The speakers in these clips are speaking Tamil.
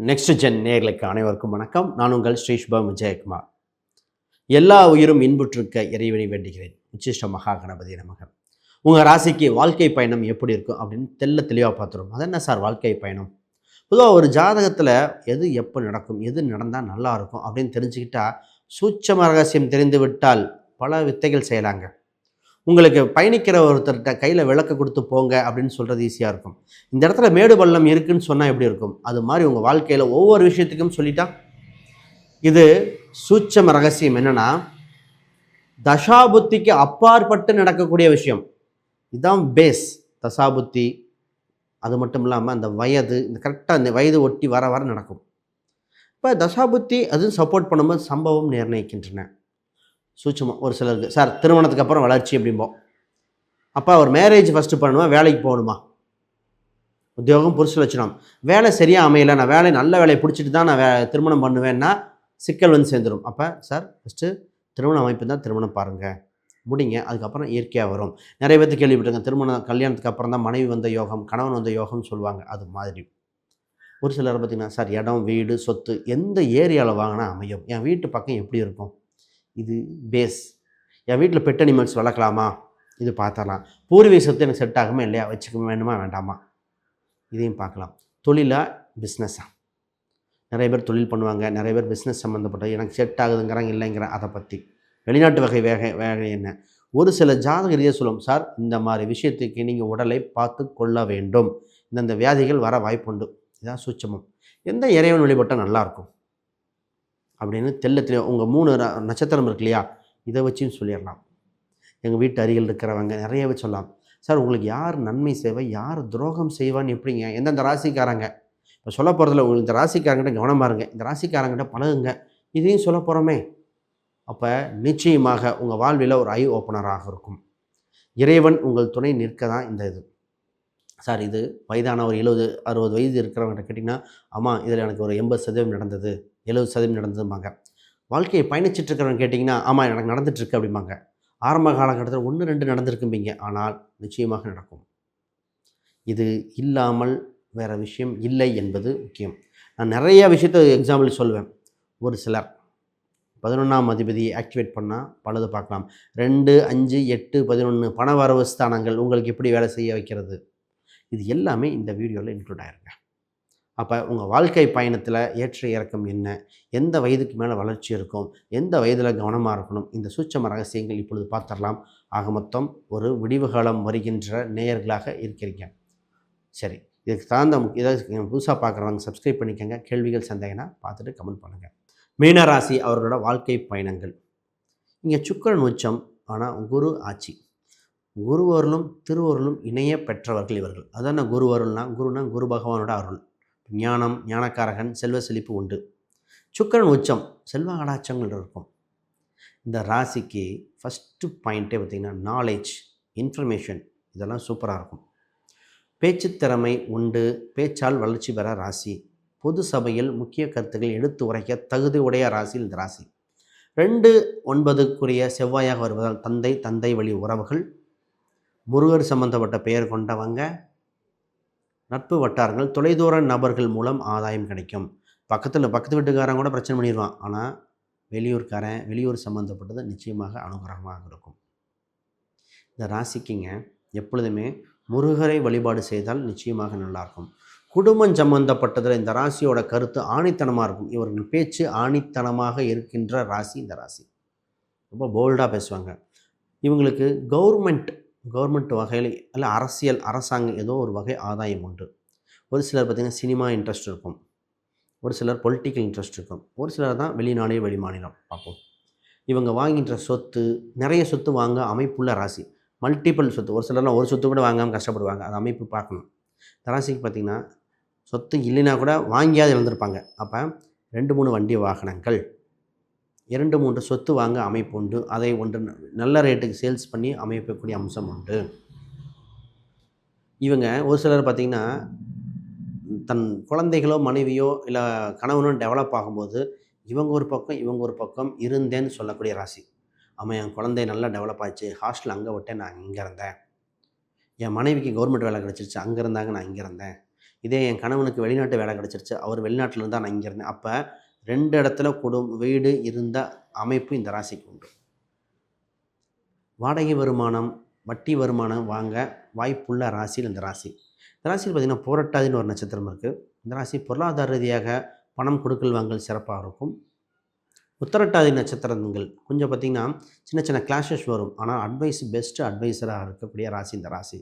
நெக்ஸ்ட் ஜென் நேர்களுக்கு அனைவருக்கும் வணக்கம். நான் உங்கள் ஸ்ரீஷ்பம் விஜயகுமார். எல்லா உயிரும் இன்புற்றிருக்க இறைவனை வேண்டுகிறேன். உச்சிஷ்ட மகா கணபதி நமக. உங்கள் ராசிக்கு வாழ்க்கை பயணம் எப்படி இருக்கும் அப்படின்னு தெல்ல தெளிவாக பார்த்துரும் அது என்ன சார் வாழ்க்கை பயணம்? பொதுவாக ஒரு ஜாதகத்தில் எது எப்போ நடக்கும் எது நடந்தால் நல்லா இருக்கும் அப்படின்னு தெரிஞ்சுக்கிட்டா சூட்சம ரகசியம் தெரிந்து விட்டால் பல வித்தைகள் செய்யலாங்க. உங்களுக்கு பயணிக்கிற ஒருத்தர்கிட்ட கையில் விளக்க கொடுத்து போங்க அப்படின்னு சொல்கிறது ஈஸியாக இருக்கும். இந்த இடத்துல மேடு பள்ளம் இருக்குன்னு சொன்னால் எப்படி இருக்கும்? அது மாதிரி உங்கள் வாழ்க்கையில் ஒவ்வொரு விஷயத்துக்கும் சொல்லிட்டா? இது சூட்சம ரகசியம். என்னென்னா தசாபுத்திக்கு அப்பாற்பட்டு நடக்கக்கூடிய விஷயம். இதுதான் பேஸ் தசாபுத்தி அது மட்டும் இல்லாமல் அந்த வயது இந்த கரெக்டாக அந்த வயது ஒட்டி வர வர நடக்கும். இப்போ தசாபுத்தி அது சப்போர்ட் பண்ணும்போது சம்பவம் நிர்ணயிக்கின்றன. சூட்சமாக ஒரு சிலருக்கு. சார் திருமணத்துக்கு அப்புறம் வளர்ச்சி அப்படிம்போம் அப்போ ஒரு மேரேஜ் ஃபஸ்ட்டு பண்ணணுமா வேலைக்கு போகணுமா? உத்தியோகம் புரிசு வச்சிடும் வேலை சரியாக அமையலை. நான் வேலை நல்ல வேலையை பிடிச்சிட்டு தான் நான் வே திருமணம் பண்ணுவேன்னா சிக்கல் வந்து சேர்ந்துடும் அப்போ சார் ஃபஸ்ட்டு திருமண அமைப்பு தான் திருமணம் பாருங்கள் முடிங்க. அதுக்கப்புறம் இயற்கையாக வரும். நிறைய பேர்த்து கேள்விப்பட்டிருங்க திருமணம் கல்யாணத்துக்கு அப்புறம் தான் மனைவி வந்த யோகம் கணவன் வந்த யோகம்னு சொல்லுவாங்க. அது மாதிரி. ஒரு சிலர் பார்த்திங்கன்னா சார் இடம் வீடு சொத்து எந்த ஏரியாவில் வாங்கினா அமையும்? என் வீட்டு பக்கம் எப்படி இருக்கும்? இது பேஸ் என் வீட்டில் பெட் அனிமல்ஸ் வளர்க்கலாமா? இது பார்த்தரலாம் பூர்வீக சொத்து எனக்கு செட் ஆகுமா இல்லையா? வச்சுக்க வேணுமா வேண்டாமா? இதையும் பார்க்கலாம். தொழிலா பிஸ்னஸா நிறைய பேர் தொழில் பண்ணுவாங்க. நிறைய பேர் பிஸ்னஸ் சம்மந்தப்பட்ட எனக்கு செட் ஆகுதுங்கிறாங்க இல்லைங்கிற அதை பற்றி வெளிநாட்டு வகை வேக வேலை என்ன? ஒரு சில ஜாதக ரீதியாக சொல்லும் சார் இந்த மாதிரி விஷயத்துக்கு நீங்கள் உடலை பார்த்து கொள்ள வேண்டும். இந்தந்த வியாதிகள் வர வாய்ப்புண்டு. இதான் சூட்சமம். எந்த இறைவன் வழிபட்டால் நல்லாயிருக்கும் அப்படின்னு தெல்ல உங்கள் மூணு நட்சத்திரம் இருக்கு இல்லையா? இதை வச்சும் சொல்லிடலாம். எங்கள் வீட்டு அருகில் இருக்கிறவங்க நிறையவே சொல்லலாம். சார் உங்களுக்கு யார் நன்மை செய்வா? யார் துரோகம் செய்வான்னு எப்படிங்க? எந்தெந்த ராசிக்காரங்க? இப்போ சொல்ல போகிறதுல உங்களுக்கு இந்த ராசிக்காரங்கிட்ட கவனமாக இருங்க. இந்த ராசிக்காரங்கிட்ட பழகுங்க. இதையும் சொல்ல போகிறோமே அப்போ நிச்சயமாக உங்கள் வாழ்வில் ஒரு ஐ ஓப்பனராக இருக்கும். இறைவன் உங்கள் துணை நிற்க தான் இந்த இது. சார் இது வயதான ஒரு எழுபது அறுபது வயது இருக்கிறவங்ககிட்ட கேட்டிங்கன்னா ஆமாம் இதில் எனக்கு ஒரு எண்பது சதவீதம் நடந்தது. எழுபது சதவீதம் நடந்ததும்பாங்க. வாழ்க்கையை பயணிச்சுட்டு இருக்கிறவங்க கேட்டிங்கன்னா ஆமாம் எனக்கு நடந்துட்டுருக்கு அப்படிம்பாங்க. ஆரம்ப காலகட்டத்தில் ஒன்று ரெண்டு நடந்திருக்கும்பீங்க. ஆனால் நிச்சயமாக நடக்கும். இது இல்லாமல் வேறு விஷயம் இல்லை என்பது முக்கியம். நான் நிறையா விஷயத்த எக்ஸாம்பிள் சொல்லுவேன் ஒரு சிலர் பதினொன்றாம் அதிபதியை ஆக்டிவேட் பண்ணால் பலது பார்க்கலாம். ரெண்டு அஞ்சு எட்டு பதினொன்று பண வரவு ஸ்தானங்கள் உங்களுக்கு எப்படி வேலை செய்ய வைக்கிறது? இது எல்லாமே இந்த வீடியோவில் இன்க்ளூட் ஆயிருங்க. அப்போ உங்கள் வாழ்க்கை பயணத்தில் ஏற்ற இறக்கம் என்ன? எந்த வயதுக்கு மேலே வளர்ச்சி இருக்கும்? எந்த வயதில் கவனமாக இருக்கணும்? இந்த சூட்சம ரகசியங்கள் இப்பொழுது பார்த்துடலாம். ஆக மொத்தம் ஒரு விடிவு காலம் வருகின்ற நேயர்களாக இருக்கிறீங்க. சரி இதுக்கு தகுந்த முக்கிய ஏதாவது புதுசாக பார்க்குறவங்க சப்ஸ்கிரைப் பண்ணிக்கோங்க. கேள்விகள் சந்தேகம்னா பார்த்துட்டு கமெண்ட் பண்ணுங்கள் மீனராசி அவர்களோட வாழ்க்கை பயணங்கள். இங்கே சுக்கரன் உச்சம் ஆனால் குரு ஆட்சி. குருவருளும் திருவருளும் இணைய பெற்றவர்கள் இவர்கள். அதான் குருவருள்னா குருனா குரு பகவானோட அருள். ஞானம் ஞானக்காரகன் செல்வ செழிப்பு உண்டு. சுக்கிரன் உச்சம் செல்வ கடாச்சங்கள் இருக்கும். இந்த ராசிக்கு ஃபஸ்ட்டு பாயிண்ட்டே பார்த்திங்கன்னா நாலேஜ் இன்ஃபர்மேஷன் இதெல்லாம் சூப்பராக இருக்கும். பேச்சு திறமை உண்டு. பேச்சால் வளர்ச்சி பெற ராசி. பொது சபையில் முக்கிய கருத்துக்கள் எடுத்து உரைக்க தகுதி உடைய ராசி இந்த ராசி. ரெண்டு ஒன்பதுக்குரிய செவ்வாயாக வருவதால் தந்தை தந்தை வழி உறவுகள். முருகர் சம்பந்தப்பட்ட பெயர் கொண்டவங்க. நட்பு வட்டாரங்கள் தொலைதூர நபர்கள் மூலம் ஆதாயம் கிடைக்கும். பக்கத்தில் பக்கத்து வீட்டுக்காரன் கூட பிரச்சனை பண்ணிடுவான் ஆனால் வெளியூர்காரன் வெளியூர் சம்மந்தப்பட்டது நிச்சயமாக அனுகிரகமாக இருக்கும். இந்த ராசிக்குங்க எப்பொழுதுமே முருகரை வழிபாடு செய்தால் நிச்சயமாக நல்லாயிருக்கும். குடும்பம் சம்பந்தப்பட்டதில் இந்த ராசியோட கருத்து ஆணித்தனமாக இருக்கும். இவர்கள் பேச்சு ஆணித்தனமாக இருக்கின்ற ராசி இந்த ராசி. ரொம்ப போல்டாக பேசுவாங்க. இவங்களுக்கு கவர்மெண்ட் கவர்மெண்ட் வகையில் இல்லை அரசியல் அரசாங்கம் ஏதோ ஒரு வகை ஆதாயம் உண்டு. ஒரு சிலர் பார்த்திங்கன்னா சினிமா இன்ட்ரெஸ்ட் இருக்கும். ஒரு சிலர் பொலிட்டிக்கல் இன்ட்ரெஸ்ட் இருக்கும். ஒரு சிலர் தான் வெளிநாடு வெளிமாநிலம் பார்ப்போம். இவங்க வாங்கின்ற சொத்து நிறைய சொத்து வாங்க அமைப்புள்ள ராசி. மல்டிபிள் சொத்து. ஒரு சிலர்லாம் ஒரு சொத்து கூட வாங்காமல் கஷ்டப்படுவாங்க. அது அமைப்பு பார்க்கணும். இந்த ராசிக்கு பார்த்திங்கன்னா சொத்து இல்லைன்னா கூட வாங்கியாவது இழந்திருப்பாங்க. அப்போ ரெண்டு மூணு வண்டி வாகனங்கள். இரண்டு மூன்று சொத்து வாங்க அமைப்பு உண்டு. அதை ஒன்று ந- நல்ல ரேட்டுக்கு சேல்ஸ் பண்ணி அமைக்கக்கூடிய அம்சம் உண்டு. இவங்க ஒரு சிலர் பார்த்திங்கன்னா தன் குழந்தைகளோ மனைவியோ இல்லை கணவனோ டெவலப் ஆகும்போது இவங்க ஒரு பக்கம் இவங்க ஒரு பக்கம் இருந்தேன்னு சொல்லக்கூடிய ராசி. ஆமாம் என் குழந்தை நல்லா டெவலப் ஆச்சு ஹாஸ்டல் அங்கே விட்டேன் நான் இங்கே இருந்தேன். என் மனைவிக்கு கவர்மெண்ட் வேலை கிடச்சிருச்சு அங்கே இருந்தாங்க நான் இங்கே இருந்தேன். இதே என் கணவனுக்கு வெளிநாட்டு வேலை கிடச்சிருச்சு அவர் வெளிநாட்டில் இருந்தால் நான் இங்கே இருந்தேன். அப்போ ரெண்டு இடத்துல குடும் வீடு இருந்த அமைப்பு இந்த ராசிக்கு உண்டு. வாடகை வருமானம் வட்டி வருமானம் வாங்க வாய்ப்புள்ள ராசியில் இந்த ராசி. இந்த ராசியில் பார்த்திங்கன்னா போராட்டாதின்னு ஒரு நட்சத்திரம் இருக்குது இந்த ராசி பொருளாதார ரீதியாக பணம் கொடுக்கல் வாங்கல் சிறப்பாக இருக்கும். உத்தரட்டாதி நட்சத்திரங்கள் கொஞ்சம் பார்த்திங்கன்னா சின்ன சின்ன கிளாஷஸ் வரும். ஆனால் அட்வைஸ் பெஸ்ட்டு அட்வைஸராக இருக்கக்கூடிய ராசி இந்த ராசி.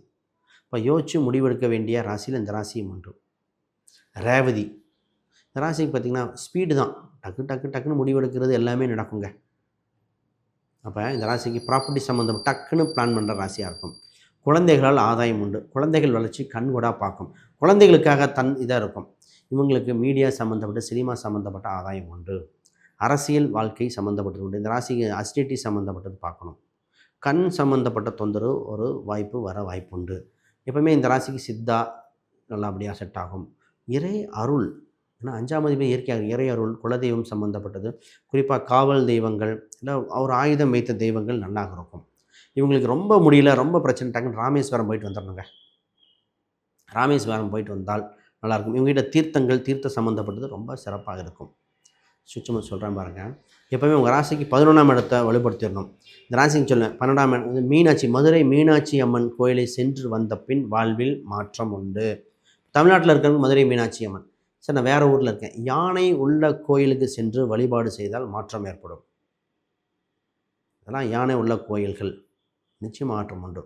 இப்போ யோசித்து முடிவெடுக்க வேண்டிய ராசியில் இந்த ராசியும் ஒன்று ரேவதி இந்த ராசிக்கு பார்த்திங்கன்னா ஸ்பீடு தான். டக்கு டக்கு டக்குன்னு முடிவெடுக்கிறது எல்லாமே நடக்குங்க. அப்போ இந்த ராசிக்கு ப்ராப்பர்ட்டி சம்மந்தம் டக்குன்னு பிளான் பண்ணுற ராசியாக இருக்கும். குழந்தைகளால் ஆதாயம் உண்டு. குழந்தைகள் வளர்ச்சி கண்கூடாக பார்க்கும். குழந்தைகளுக்காக தன் இதாக இருக்கும். இவங்களுக்கு மீடியா சம்மந்தப்பட்ட சினிமா சம்மந்தப்பட்ட ஆதாயம் உண்டு. அரசியல் வாழ்க்கை சம்மந்தப்பட்டது உண்டு. இந்த ராசிக்கு அசிடிட்டி சம்மந்தப்பட்டது பார்க்கணும். கண் சம்மந்தப்பட்ட தொந்தரவு ஒரு வாய்ப்பு வர வாய்ப்பு உண்டு. எப்பவுமே இந்த ராசிக்கு சித்தா நல்லபடியாக செட் ஆகும். இறை அருள் ஏன்னா அஞ்சாம் அதிபதி இயற்கையாக இறை அருள் குலதெய்வம் சம்மந்தப்பட்டது குறிப்பாக காவல் தெய்வங்கள் இல்லை அவர் ஆயுதம் வைத்த தெய்வங்கள் நல்லாக இருக்கும். இவங்களுக்கு ரொம்ப முடியல ரொம்ப பிரச்சனை டக்குன்னு ராமேஸ்வரம் போயிட்டு வந்துடணுங்க. ராமேஸ்வரம் போயிட்டு வந்தால் நல்லாயிருக்கும் இவங்ககிட்ட தீர்த்தங்கள் தீர்த்த சம்மந்தப்பட்டது ரொம்ப சிறப்பாக இருக்கும். சுச்சமாக சொல்கிறேன் பாருங்கள் எப்போவுமே உங்கள் ராசிக்கு பதினொன்றாம் இடத்தை வலுப்படுத்திடணும். இந்த ராசிக்கு சொல்லுவேன் பன்னெண்டாம் இடம் மீனாட்சி மதுரை மீனாட்சி அம்மன் கோயிலை சென்று வந்த பின் வாழ்வில் மாற்றம் உண்டு. தமிழ்நாட்டில் இருக்கிறவங்க மதுரை மீனாட்சி அம்மன். சார் நான் வேறு ஊரில் இருக்கேன். யானை உள்ள கோயிலுக்கு சென்று வழிபாடு செய்தால் மாற்றம் ஏற்படும். இதெல்லாம் யானை உள்ள கோயில்கள். நிச்சயம் மாற்றம் உண்டு.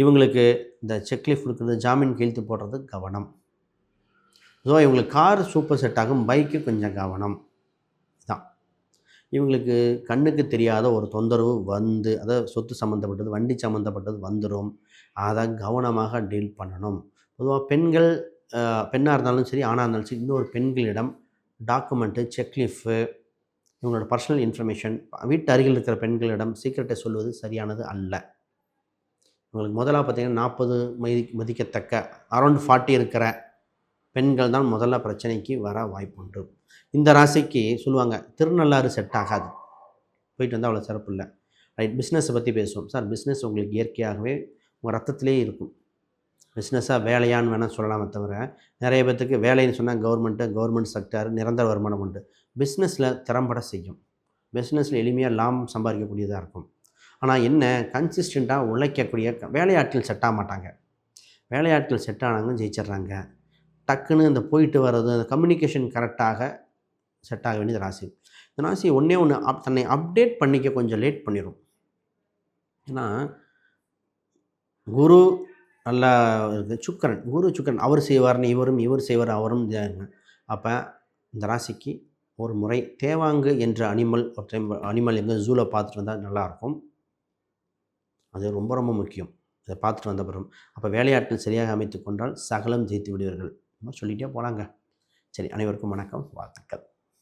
இவங்களுக்கு இந்த செக்லிஃப் கொடுக்குறது ஜாமீன் கீழ்த்து போடுறது கவனம். ஸோ இவங்களுக்கு கார் சூப்பர் செட் ஆகும் பைக்கு கொஞ்சம் கவனம். தான் இவங்களுக்கு கண்ணுக்கு தெரியாத ஒரு தொந்தரவு வந்து அதாவது சொத்து சம்மந்தப்பட்டது வண்டி சம்மந்தப்பட்டது வந்துடும் அதை கவனமாக டீல் பண்ணணும். பொதுவாக பெண்கள் பெண்ணாக இருந்தாலும் சரி ஆணாக இருந்தாலும் சரி இன்னொரு பெண்களிடம் டாக்குமெண்ட்டு செக்லிஃபு இவங்களோட பர்சனல் இன்ஃபர்மேஷன் வீட்டு அருகில் இருக்கிற பெண்களிடம் சீக்கிரட்டை சொல்வது சரியானது அல்ல. உங்களுக்கு முதலாக பார்த்தீங்கன்னா நாற்பது மதி மதிக்கத்தக்க அரௌண்ட் ஃபார்ட்டி இருக்கிற பெண்கள் தான் முதல்ல பிரச்சனைக்கு வர வாய்ப்புண்டு. இந்த ராசிக்கு சொல்லுவாங்க திருநள்ளாறு செட் ஆகாது. போயிட்டு வந்தால் அவ்வளோ சிறப்பு இல்லை. ரைட் பிஸ்னஸை பற்றி பேசுவோம். சார் பிஸ்னஸ் உங்களுக்கு இயற்கையாகவே உங்கள் ரத்தத்திலே இருக்கும். பிஸ்னஸாக வேலையான்னு வேணால் சொல்லலாமே தவிர நிறைய பேர்த்துக்கு வேலைன்னு சொன்னால் கவர்மெண்ட்டு கவர்மெண்ட் செக்டர் நிரந்தர வருமானம் உண்டு. பிஸ்னஸில் திறம்பட செய்யும். பிஸ்னஸில் எளிமையாக லாபம் சம்பாதிக்கக்கூடியதாக இருக்கும். ஆனால் என்ன கன்சிஸ்டண்ட்டாக உழைக்கக்கூடிய வேலையாட்கள் செட் ஆக மாட்டாங்க. வேலையாட்கள் செட் ஆனாங்க ஜெயிச்சிட்றாங்க. டக்குன்னு இந்த போயிட்டு வர்றது அந்த கம்யூனிகேஷன் கரெக்டாக செட் ஆக வேண்டியது ராசி. இந்த ராசி ஒன்றே ஒன்று அப் தன்னை அப்டேட் பண்ணிக்க கொஞ்சம் லேட் பண்ணிடும் ஏன்னா குரு நல்லா இருக்குது சுக்கரன் குரு சுக்கரன் அவர் செய்வார்னு இவரும் இவர் செய்வார் அவரும் அப்போ இந்த ராசிக்கு ஒரு முறை தேவாங்கு என்ற அனிமல் ஒரு டைம் அனிமல் எங்கே ஜூவில் பார்த்துட்டு வந்தால் நல்லாயிருக்கும் அது ரொம்ப ரொம்ப முக்கியம். இதை பார்த்துட்டு வந்த பிறகு. அப்போ வேலையாட்கள் சரியாக அமைத்து கொண்டால் சகலம் ஜெயித்து விடுவீர்கள். சொல்லிகிட்டே போனாங்க சரி அனைவருக்கும் வணக்கம் வாழ்த்துக்கள்.